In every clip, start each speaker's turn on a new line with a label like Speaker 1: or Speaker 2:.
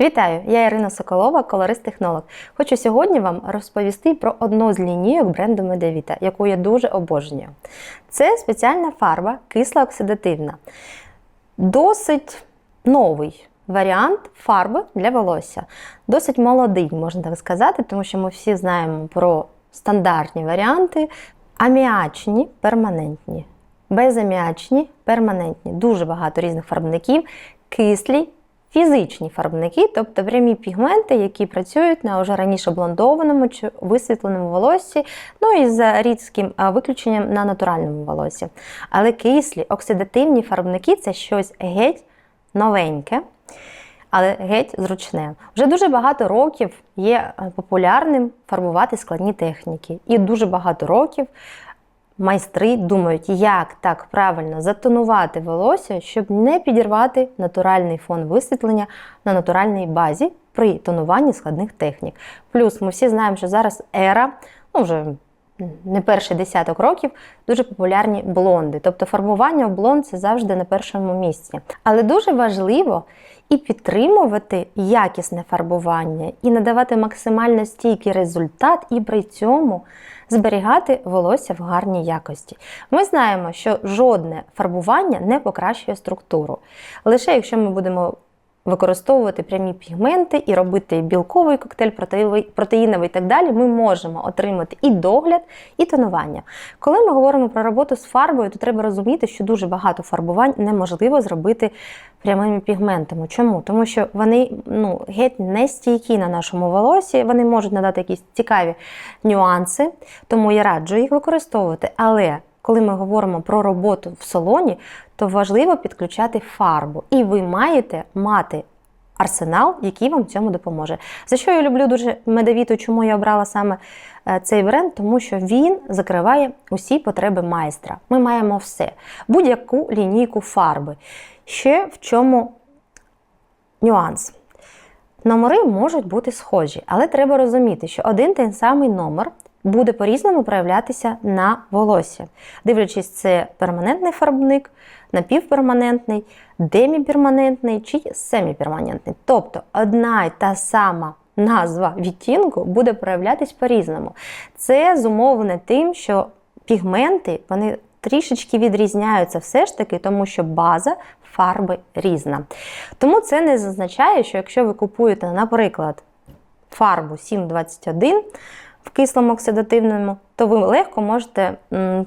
Speaker 1: Вітаю! Я Ірина Соколова, колорист-технолог. Хочу сьогодні вам розповісти про одну з лінійок бренду Медевіта, яку я дуже обожнюю. Це спеціальна фарба кисло-оксидативна. Досить новий варіант фарби для волосся. Досить молодий, можна так сказати, тому що ми всі знаємо про стандартні варіанти, аміачні, перманентні, безаміачні, перманентні. Дуже багато різних фарбників, кислі фізичні фарбники, тобто прямі пігменти, які працюють на вже раніше блондованому чи висвітленому волоссі, ну і за рідким виключенням на натуральному волосі. Але кислі оксидативні фарбники це щось геть новеньке. Але геть зручне. Вже дуже багато років є популярним фарбувати складні техніки. І дуже багато років майстри думають, як так правильно затонувати волосся, щоб не підірвати натуральний фон висвітлення на натуральній базі при тонуванні складних технік. Плюс ми всі знаємо, що зараз ера, ну вже не перший десяток років, дуже популярні блонди. Тобто фарбування в блонд це завжди на першому місці. Але дуже важливо і підтримувати якісне фарбування, і надавати максимально стійкий результат, і при цьому зберігати волосся в гарній якості. Ми знаємо, що жодне фарбування не покращує структуру. Лише якщо ми будемо використовувати прямі пігменти і робити білковий коктейль, протеїновий і так далі, ми можемо отримати і догляд, і тонування. Коли ми говоримо про роботу з фарбою, то треба розуміти, що дуже багато фарбувань неможливо зробити прямими пігментами. Чому? Тому що вони ну, геть не стійкі на нашому волосі, вони можуть надати якісь цікаві нюанси, тому я раджу їх використовувати. Але коли ми говоримо про роботу в салоні, то важливо підключати фарбу. І ви маєте мати арсенал, який вам в цьому допоможе. За що я люблю дуже медовіту, чому я обрала саме е, цей бренд? Тому що він закриває усі потреби майстра. Ми маємо все, будь-яку лінійку фарби. Ще в чому нюанс. Номери можуть бути схожі, але треба розуміти, що один той самий номер буде по-різному проявлятися на волосі. Дивлячись, це перманентний фарбник, напівперманентний, деміперманентний чи семіперманентний. Тобто одна й та сама назва відтінку буде проявлятись по-різному. Це зумовлене тим, що пігменти вони трішечки відрізняються все ж таки, тому що база фарби різна. Тому це не зазначає, що якщо ви купуєте, наприклад, фарбу 721, в кислому оксидативному, то ви легко можете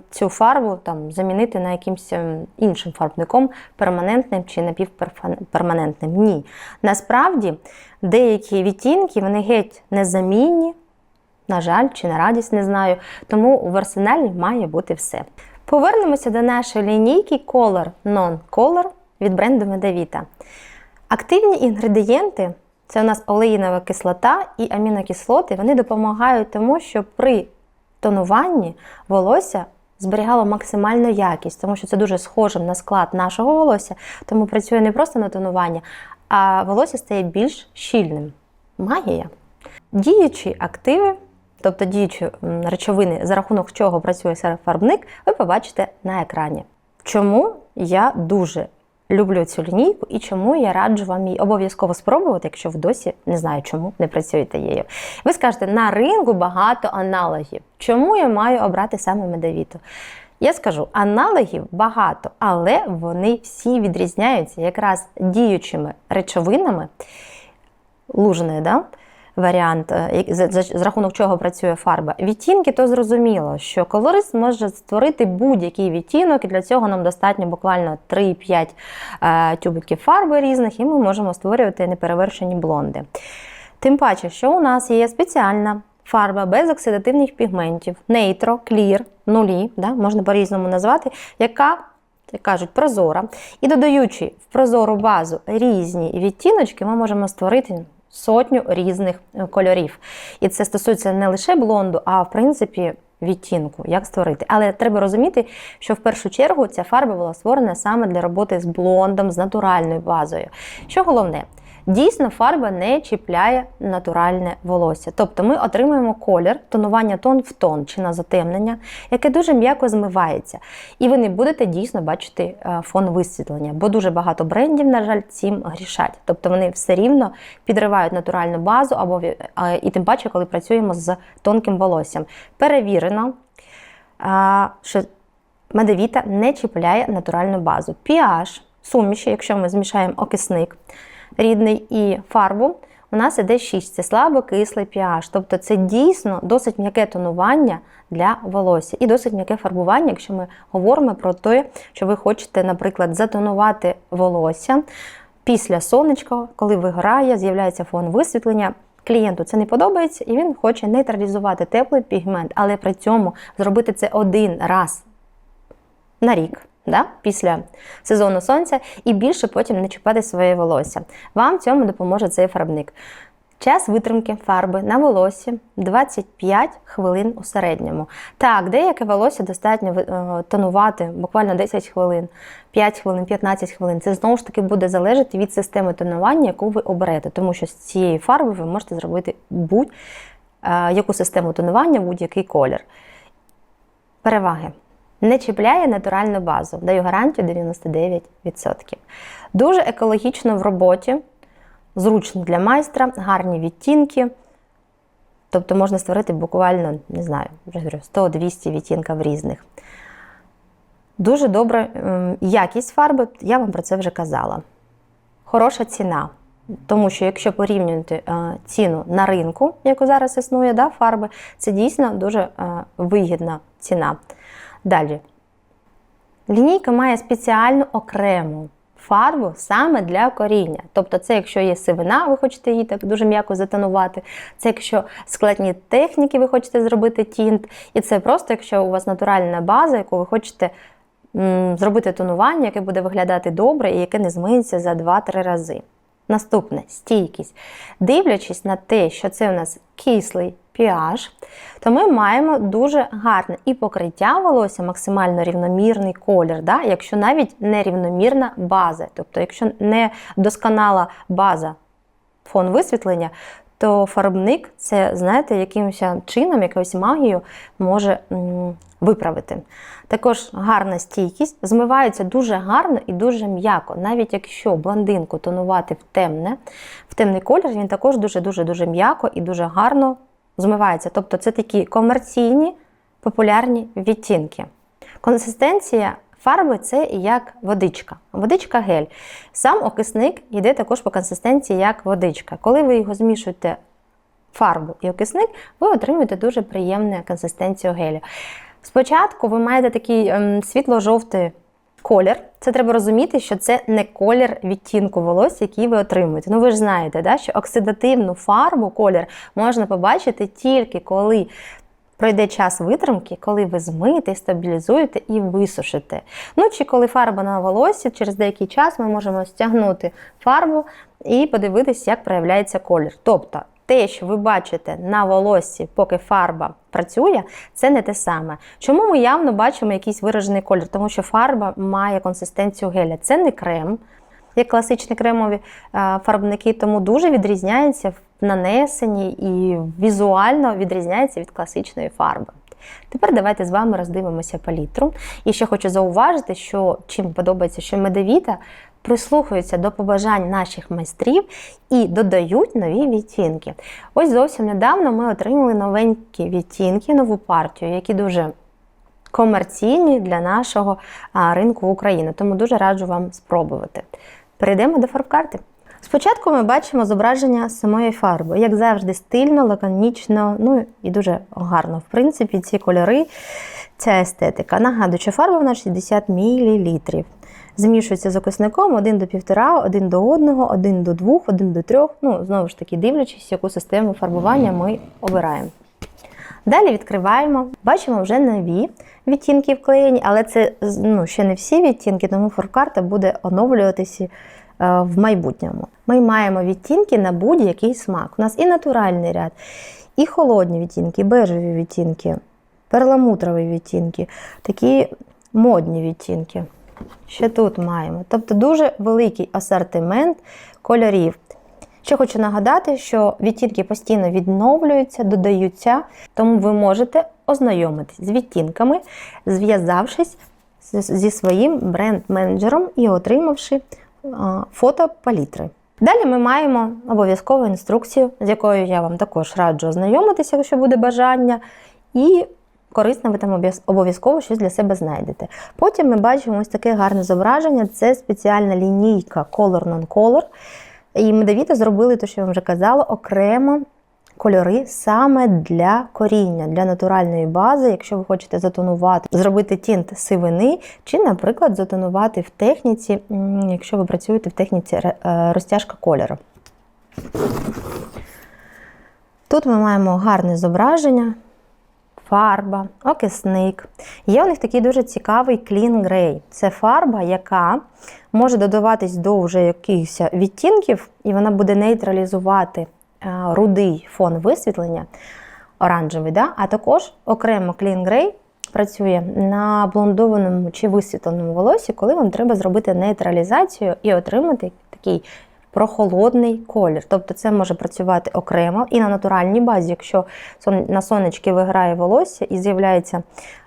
Speaker 1: цю фарбу там, замінити на якимось ем, іншим фарбником, перманентним чи напівперманентним. Ні. Насправді деякі відтінки вони геть незамінні, на жаль, чи на радість, не знаю. Тому в арсеналі має бути все. Повернемося до нашої лінійки Color Non-Color від бренду Medavita. Активні інгредієнти це у нас олеїнова кислота і амінокислоти. Вони допомагають тому, що при тонуванні волосся зберігало максимальну якість, тому що це дуже схожим на склад нашого волосся, тому працює не просто на тонування, а волосся стає більш щільним. Магія. Діючі активи, тобто діючі речовини, за рахунок чого працює фарбник, ви побачите на екрані. Чому я дуже люблю цю лінійку і чому я раджу вам її обов'язково спробувати, якщо ви досі не знаю, чому не працюєте її. Ви скажете, на ринку багато аналогів. Чому я маю обрати саме медовіту? Я скажу, аналогів багато, але вони всі відрізняються якраз діючими речовинами лужною, да? Варіант, е, з рахунок чого працює фарба. Відтінки, то зрозуміло, що колорист може створити будь-який відтінок, і для цього нам достатньо буквально 3-5 е, тюбиків фарби різних, і ми можемо створювати неперевершені блонди. Тим паче, що у нас є спеціальна фарба без оксидативних пігментів, нейтро, клір, нулі, да, можна по-різному назвати, яка як кажуть, прозора. І додаючи в прозору базу різні відтіночки, ми можемо створити сотню різних е, кольорів. І це стосується не лише блонду, а в принципі відтінку, як створити. Але треба розуміти, що в першу чергу ця фарба була створена саме для роботи з блондом, з натуральною базою. Що головне, Дійсно, фарба не чіпляє натуральне волосся. Тобто ми отримуємо колір, тонування тон в тон чи на затемнення, яке дуже м'яко змивається. І ви не будете дійсно бачити е, фон висвітлення, бо дуже багато брендів, на жаль, цим грішать. Тобто вони все рівно підривають натуральну базу, або е, і тим паче, коли працюємо з тонким волоссям. Перевірено, що медовіта не чіпляє натуральну базу. pH суміші, якщо ми змішаємо окисник рідний і фарбу, у нас іде 6. Це слабокислий pH. Тобто це дійсно досить м'яке тонування для волосся і досить м'яке фарбування, якщо ми говоримо про те, що ви хочете, наприклад, затонувати волосся після сонечка, коли вигорає, з'являється фон висвітлення. Клієнту це не подобається, і він хоче нейтралізувати теплий пігмент, але при цьому зробити це один раз на рік. Да? Після сезону сонця і більше потім не чіпати своє волосся. Вам цьому допоможе цей фарбник. Час витримки фарби на волоссі 25 хвилин у середньому. Так, деяке волосся достатньо е, тонувати буквально 10 хвилин, 5 хвилин, 15 хвилин. Це знову ж таки буде залежати від системи тонування, яку ви оберете, тому що з цієї фарби ви можете зробити будь-яку систему тонування, будь-який колір. Переваги. Не чіпляє натуральну базу, даю гарантію 99%. Дуже екологічно в роботі, зручно для майстра, гарні відтінки. Тобто можна створити буквально, не знаю, вже говорю, 100-200 відтінків різних. Дуже добра ем, якість фарби, я вам про це вже казала. Хороша ціна. Тому що якщо порівнювати е, ціну на ринку, яку зараз існує, да, фарби, це дійсно дуже е, вигідна ціна. Далі. Лінійка має спеціальну окрему фарбу саме для коріння. Тобто, це якщо є сивина, ви хочете її так дуже м'яко затонувати. Це якщо складні техніки, ви хочете зробити тінт. І це просто, якщо у вас натуральна база, яку ви хочете м, зробити тонування, яке буде виглядати добре і яке не змиється за 2-3 рази. Наступне стійкість. Дивлячись на те, що це у нас кислий pH, то ми маємо дуже гарне і покриття волосся, максимально рівномірний колір, да? якщо навіть нерівномірна база. Тобто, якщо не досконала база фон висвітлення, то фарбник це, знаєте, якимось чином, якоюсь магією може виправити. Також гарна стійкість, змивається дуже гарно і дуже м'яко. Навіть якщо блондинку тонувати в темне, в темний колір, він також дуже-дуже дуже м'яко і дуже гарно змивається. Тобто це такі комерційні популярні відтінки. Консистенція фарби це як водичка. Водичка гель. Сам окисник йде також по консистенції як водичка. Коли ви його змішуєте фарбу і окисник, ви отримуєте дуже приємну консистенцію геля. Спочатку ви маєте такий ем, світло-жовтий колір. Це треба розуміти, що це не колір відтінку волосся, який ви отримуєте. Ну ви ж знаєте, да, що оксидативну фарбу, колір можна побачити тільки коли пройде час витримки, коли ви змиєте, стабілізуєте і висушите. Ну чи коли фарба на волосі, через деякий час ми можемо стягнути фарбу і подивитися, як проявляється колір. Тобто те, що ви бачите на волоссі, поки фарба працює, це не те саме. Чому ми явно бачимо якийсь виражений колір? Тому що фарба має консистенцію геля. Це не крем, як класичні кремові е, фарбники, тому дуже відрізняється в нанесенні і візуально відрізняється від класичної фарби. Тепер давайте з вами роздивимося палітру. І ще хочу зауважити, що чим подобається, що медовіта прислухаються до побажань наших майстрів і додають нові відтінки. Ось зовсім недавно ми отримали новенькі відтінки, нову партію, які дуже комерційні для нашого ринку України. Тому дуже раджу вам спробувати. Перейдемо до фарбкарти. Спочатку ми бачимо зображення самої фарби, як завжди, стильно, лаконічно, ну і дуже гарно. В принципі, ці кольори, ця естетика. Нагадую, що фарба в нас 60 мл. Змішується з окисником 1 до 1,5, 1 до 1, 1 до 2, 1 до 3. Ну, знову ж таки, дивлячись, яку систему фарбування ми обираємо. Далі відкриваємо, бачимо вже нові відтінки вклеєні, але це ну, ще не всі відтінки, тому фарбкарта буде оновлюватися е, в майбутньому. Ми маємо відтінки на будь-який смак. У нас і натуральний ряд, і холодні відтінки, і бежеві відтінки, перламутрові відтінки, такі модні відтінки. Ще тут маємо. Тобто дуже великий асортимент кольорів. Ще хочу нагадати, що відтінки постійно відновлюються, додаються, тому ви можете ознайомитись з відтінками, зв'язавшись зі своїм бренд-менеджером і отримавши фото палітри. Далі ми маємо обов'язкову інструкцію, з якою я вам також раджу ознайомитися, якщо буде бажання, і корисно ви там обов'язково щось для себе знайдете. Потім ми бачимо ось таке гарне зображення. Це спеціальна лінійка Color Non-Color. І медовіто зробили те, що я вам вже казала, окремо кольори саме для коріння, для натуральної бази, якщо ви хочете затонувати, зробити тінт сивини, чи, наприклад, затонувати в техніці, якщо ви працюєте в техніці е, розтяжка кольору. Тут ми маємо гарне зображення, фарба, окисник. Є у них такий дуже цікавий Clean Grey. Це фарба, яка може додаватись до вже якихось відтінків, і вона буде нейтралізувати е, рудий фон висвітлення, оранжевий. Да? А також окремо Clean Grey працює на блондованому чи висвітленому волосі, коли вам треба зробити нейтралізацію і отримати такий прохолодний колір. Тобто це може працювати окремо і на натуральній базі, якщо на сонечки виграє волосся і з'являється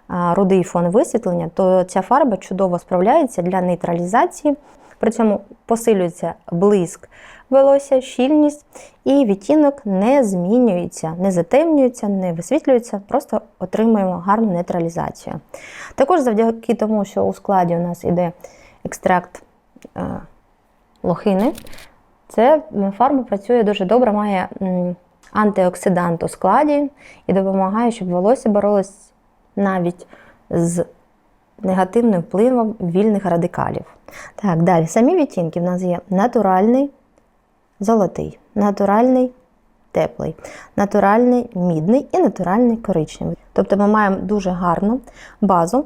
Speaker 1: рудий фон висвітлення, то ця фарба чудово справляється для нейтралізації. При цьому посилюється блиск волосся, щільність, і відтінок не змінюється, не затемнюється, не висвітлюється, просто отримуємо гарну нейтралізацію. Також завдяки тому, що у складі у нас іде екстракт е, лохини, це фарба працює дуже добре, має антиоксидант у складі і допомагає, щоб волосся боролось навіть з негативним впливом вільних радикалів. Так, далі. Самі відтінки в нас є натуральний золотий, натуральний теплий, натуральний мідний і натуральний коричневий. Тобто ми маємо дуже гарну базу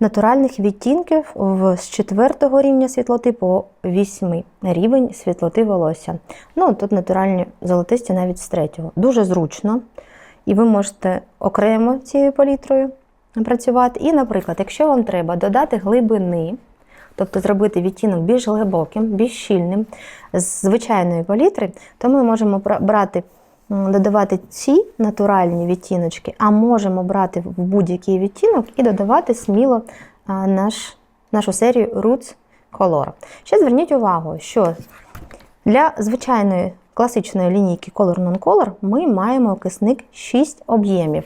Speaker 1: натуральних відтінків з 4 рівня світлоти по 8 рівень світлоти волосся. Ну, тут натуральні золотисті навіть з 3. Дуже зручно. І ви можете окремо цією палітрою працювати. І, наприклад, якщо вам треба додати глибини, тобто зробити відтінок більш глибоким, більш щільним з звичайної палітри, то ми можемо бра- брати, додавати ці натуральні відтіночки, а можемо брати в будь-який відтінок і додавати сміло наш, нашу серію Roots Color. Ще зверніть увагу, що для звичайної класичної лінійки Color Non-Color ми маємо окисник 6 об'ємів.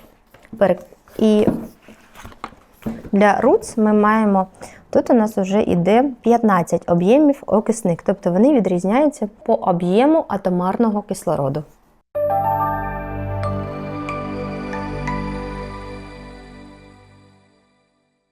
Speaker 1: І для Roots ми маємо, тут у нас вже йде 15 об'ємів окисник, тобто вони відрізняються по об'єму атомарного кислороду.